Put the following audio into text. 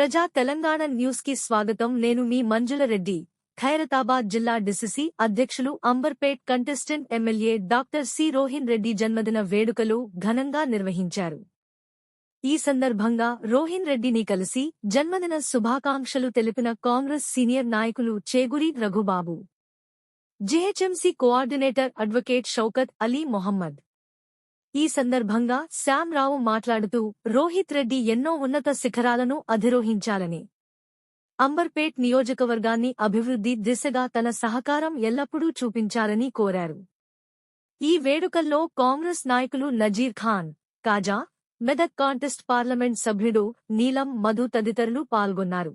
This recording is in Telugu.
ప్రజా తెలంగాణ న్యూస్కి స్వాగతం. నేను మీ మంజుల రెడ్డి. ఖైరతాబాద్ జిల్లా డిసిసి అధ్యక్షులు Amberpet contestant MLA doctor C Rohin Reddy జన్మదిన వేడుకలు ఘనంగా నిర్వహించారు. ఈ సందర్భంగా రోహిన్ రెడ్డిని కలిసి జన్మదిన శుభాకాంక్షలు తెలిపిన కాంగ్రెస్ సీనియర్ నాయకులు Cheguri Raghubabu GHMC coordinator advocate Shaukat Ali Mohammed ఈ సందర్భంగా శ్యామ్రావు మాట్లాడుతూ రోహిత్ రెడ్డి ఎన్నో ఉన్నత శిఖరాలను అధిరోహించాలని. అంబర్పేట్ నియోజకవర్గాన్ని అభివృద్ధి దిశగా తన సహకారం ఎల్లప్పుడూ చూపించాలని కోరారు. ఈ వేడుకల్లో కాంగ్రెస్ నాయకులు నజీర్ ఖాన్ కాజా మెదక్ కాంటెస్ట్ పార్లమెంట్ సభ్యుడు నీలం మధు తదితరులు పాల్గొన్నారు.